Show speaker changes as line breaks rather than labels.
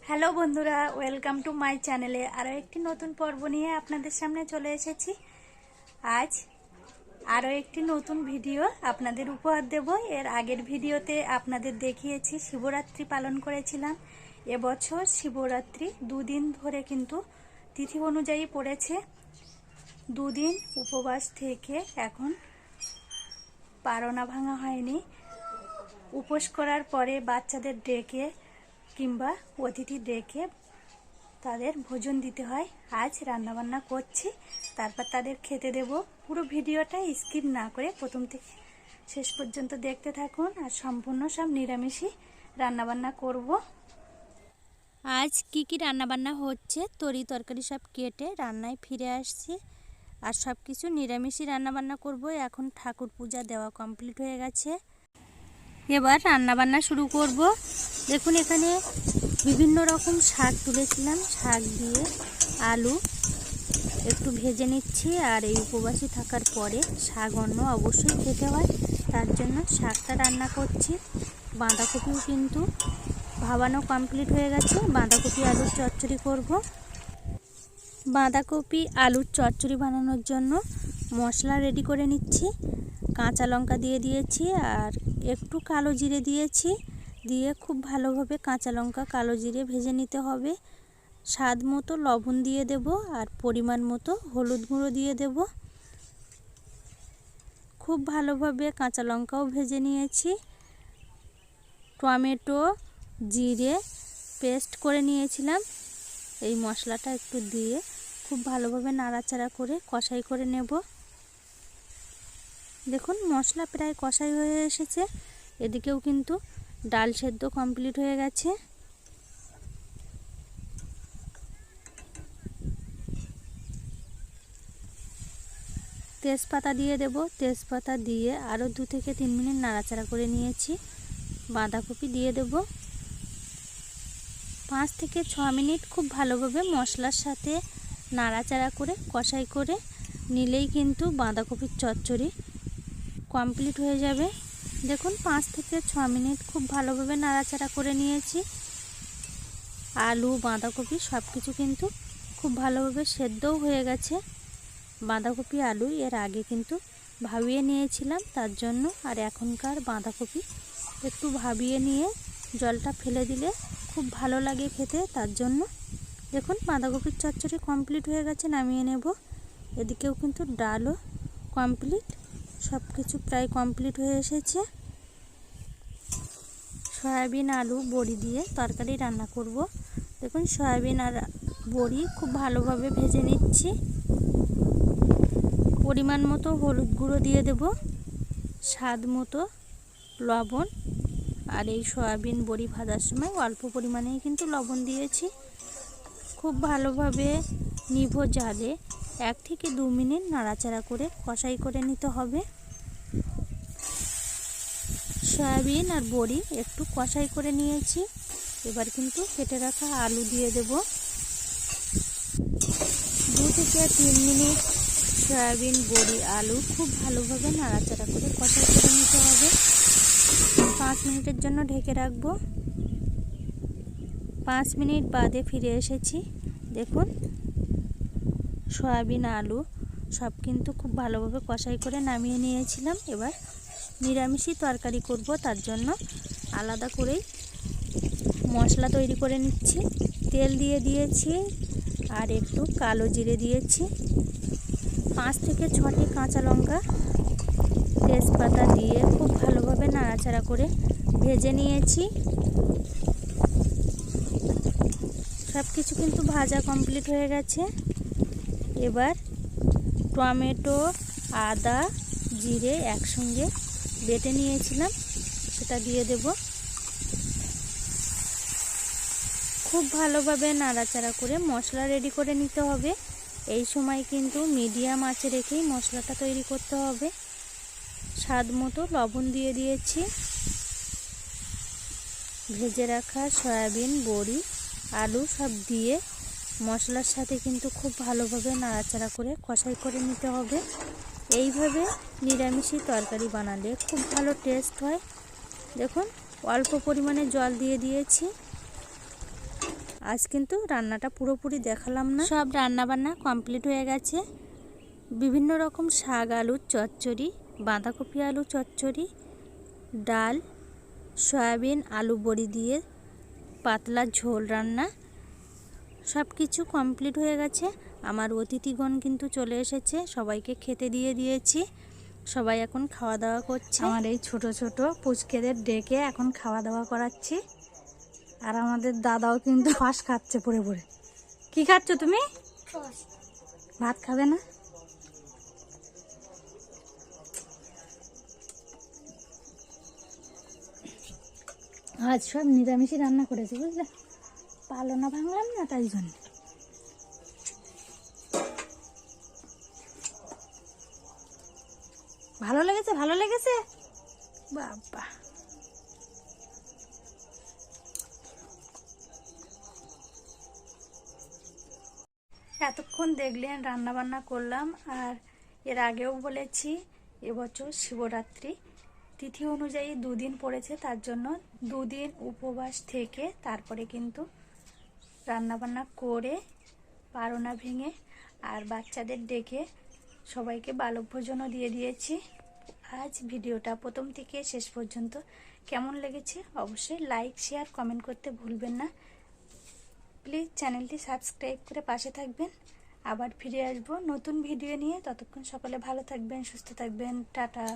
Hello বন্ধুরা, welcome to my চ্যানেলে আরও একটি নতুন পর্ব নিয়ে আপনাদের সামনে চলে এসেছি। আজ আরও একটি নতুন ভিডিও আপনাদের উপহার দেব। এর আগের ভিডিওতে আপনাদের দেখিয়েছি, শিবরাত্রি পালন করেছিলাম। এবছর শিবরাত্রি দুদিন ধরে কিন্তু তিথি অনুযায়ী পড়েছে। দুদিন উপবাস থেকে এখন পারনা ভাঙা হয়নি। উপোস করার পরে বাচ্চাদের ডেকে কিংবা অতিথি ডেকে তাদের ভোজন দিতে হয়। আজ রান্নাবান্না করছি, তারপর তাদের খেতে দেব। পুরো ভিডিওটা স্কিপ না করে প্রথম থেকে শেষ পর্যন্ত দেখতে থাকুন আর সম্পূর্ণ সব নিরামিষই রান্নাবান্না করব। আজ কি কি রান্নাবান্না হচ্ছে, তরি তরকারি সব কেটে রান্নায় ফিরে আসছি। আর সব কিছু নিরামিষই রান্নাবান্না করব। এখন ঠাকুর পূজা দেওয়া কমপ্লিট হয়ে গেছে। এবার রান্নাবান্না শুরু করব। দেখুন, এখানে বিভিন্ন রকম শাক তুলেছিলাম। শাক দিয়ে আলু একটু ভেজে নিচ্ছি আর এই উপবাসী থাকার পরে শাক অন্য অবশ্যই খেতে হয়। তার জন্য শাকটা রান্না করছি। বাঁধাকপিও কিন্তু ভাবানো কমপ্লিট হয়ে গেছে। বাঁধাকপি আলুর চচ্চড়ি করব। বাঁধাকপি আলুর চচ্চড়ি বানানোর জন্য মশলা রেডি করে নিচ্ছি। কাঁচা লঙ্কা দিয়ে দিয়েছি আর একটু কালো জিরে দিয়েছি, দিয়ে খুব ভালোভাবে কাঁচা লঙ্কা কালো জিরে ভেজে নিতে হবে। স্বাদ মতো লবণ দিয়ে দেব আর পরিমাণ মতো হলুদ গুঁড়ো দিয়ে দেব। খুব ভালোভাবে কাঁচা লঙ্কাও ভেজে নিয়েছি। টমেটো, জিরে পেস্ট করে নিয়েছিলাম। এই মশলাটা একটু দিয়ে খুব ভালোভাবে নাড়াচাড়া করে কষাই করে নেব। দেখুন, মশলা প্রায় কষাই হয়ে এসেছে। এদিকেও কিন্তু ডাল সেদ্ধ কমপ্লিট হয়ে গেছে। তেজপাতা দিয়ে দেব। তেজপাতা দিয়ে আরও দু থেকে তিন মিনিট নাড়াচাড়া করে নিয়েছি। বাঁধাকপি দিয়ে দেব। পাঁচ থেকে ছ মিনিট খুব ভালোভাবে মশলার সাথে নাড়াচাড়া করে, কষাই করে নিলেই কিন্তু বাঁধাকপির চচ্চড়ি কমপ্লিট হয়ে যাবে। দেখুন, পাঁচ থেকে ছ মিনিট খুব ভালোভাবে নাড়াচাড়া করে নিয়েছি। আলু, বাঁধাকপি সব কিছু কিন্তু খুব ভালোভাবে সেদ্ধও হয়ে গেছে। বাঁধাকপি, আলু এর আগে কিন্তু ভাবিয়ে নিয়েছিলাম, তার জন্য আর এখনকার বাঁধাকপি একটু ভাবিয়ে নিয়ে জলটা ফেলে দিলে খুব ভালো লাগে খেতে, তার জন্য দেখুন বাঁধাকপির চচ্চড়ি কমপ্লিট হয়ে গেছে, নামিয়ে নেব। এদিকেও কিন্তু ডালও কমপ্লিট সব কিছু প্রায় কমপ্লিট হয়ে এসেছে। সয়াবিন, আলু, বড়ি দিয়ে তরকারি রান্না করব। দেখুন, সয়াবিন আর বড়ি খুব ভালোভাবে ভেজে নিচ্ছি। পরিমাণ মতো হলুদ গুঁড়ো দিয়ে দেব। স্বাদ মতো লবণ। আর এই সয়াবিন, বড়ি ভাজার সময় অল্প পরিমাণেই কিন্তু লবণ দিয়েছি। খুব ভালোভাবে নিভো জালে। এক থেকে দু মিনিট নাড়াচাড়া করে কষাই করে নিতে হবে। সয়াবিন আর বড়ি একটু কষাই করে নিয়েছি। এবার কিন্তু কেটে রাখা আলু দিয়ে দেব। দু থেকে তিন মিনিট সয়াবিন, বড়ি, আলু খুব ভালোভাবে নাড়াচাড়া করে কষাই করে নিতে হবে। পাঁচ মিনিটের জন্য ঢেকে রাখব। পাঁচ মিনিট বাদে ফিরে এসেছি। দেখুন সয়াবিন, আলু সব কিন্তু খুব ভালোভাবে কষাই করে নামিয়ে নিয়েছিলাম। এবার নিরামিষই তরকারি করব, তার জন্য আলাদা করেই মশলা তৈরি করে নিচ্ছি। তেল দিয়ে দিয়েছি আর একটু কালো জিরে দিয়েছি। পাঁচ থেকে ছটি কাঁচা লঙ্কা তেজপাতা দিয়ে খুব ভালোভাবে নাড়াচাড়া করে ভেজে নিয়েছি। সব কিছু কিন্তু ভাজা কমপ্লিট হয়ে গেছে। এবার টমেটো, আদা, জিরে একসঙ্গে বেটে নিয়েছিলাম, সেটা দিয়ে দেব। খুব ভালোভাবে নাড়াচাড়া করে মশলা রেডি করে নিতে হবে। এই সময় কিন্তু মিডিয়াম আঁচে রেখেই মশলাটা তৈরি করতে হবে। স্বাদ মতো লবণ দিয়ে দিয়েছি। ভেজে রাখা সয়াবিন, বড়ি, আলু সব দিয়ে মশলার সাথে কিন্তু খুব ভালোভাবে নাড়াচাড়া করে কষাই করে নিতে হবে। এইভাবে নিরামিষি তরকারি বানালে খুব ভালো টেস্ট হয়। দেখুন, অল্প পরিমাণে জল দিয়ে দিয়েছি।
আজ কিন্তু রান্নাটা পুরোপুরি দেখালাম না। সব রান্না বান্না কমপ্লিট হয়ে গেছে। বিভিন্ন রকম শাক আলুর চচ্চড়ি, বাঁধাকপি আলু চচ্চড়ি, ডাল, সয়াবিন, আলু বড়ি দিয়ে পাতলা ঝোল রান্না। সব কিছু কমপ্লিট হয়ে গেছে। আমার অতিথিগণ কিন্তু চলে এসেছে। সবাইকে খেতে দিয়ে দিয়েছি। সবাই এখন খাওয়া দাওয়া করছে। আমার এই ছোট ছোট পুচকেদের ডেকে এখন খাওয়া দাওয়া করাচ্ছি। আর আমাদের দাদাও কিন্তু ফাঁস খাচ্ছে পড়ে পড়ে। কি খাচ্ছ তুমি? ভাত খাবে না? আজ সব নিরামিষই রান্না করেছি, বুঝলে? পালনা ভাঙলাম না তাই জন্য। ভালো লেগেছে ভালো লেগেছে? বাবা। এতক্ষণ দেখলেন রান্না বান্না করলাম, আর এর আগেও বলেছি, এবছর শিবরাত্রি। তিথি অনুযায়ী দুদিন পড়েছে, তার জন্য দুদিন উপবাস থেকে, তারপরে কিন্তু রান্নাবান্না করে পারোনা ভেঙে আর বাচ্চাদের ডেকে সবাইকে বালক ভোজনও দিয়ে দিয়েছি। আজ ভিডিওটা প্রথম থেকে শেষ পর্যন্ত। কেমন লেগেছে অবশ্যই লাইক, শেয়ার, কমেন্ট করতে ভুলবেন না। প্লিজ চ্যানেলটি সাবস্ক্রাইব করে পাশে থাকবেন। আবার ফিরে আসব নতুন ভিডিও নিয়ে। ততক্ষণ সকলে ভালো থাকবেন, সুস্থ থাকবেন। টাটা।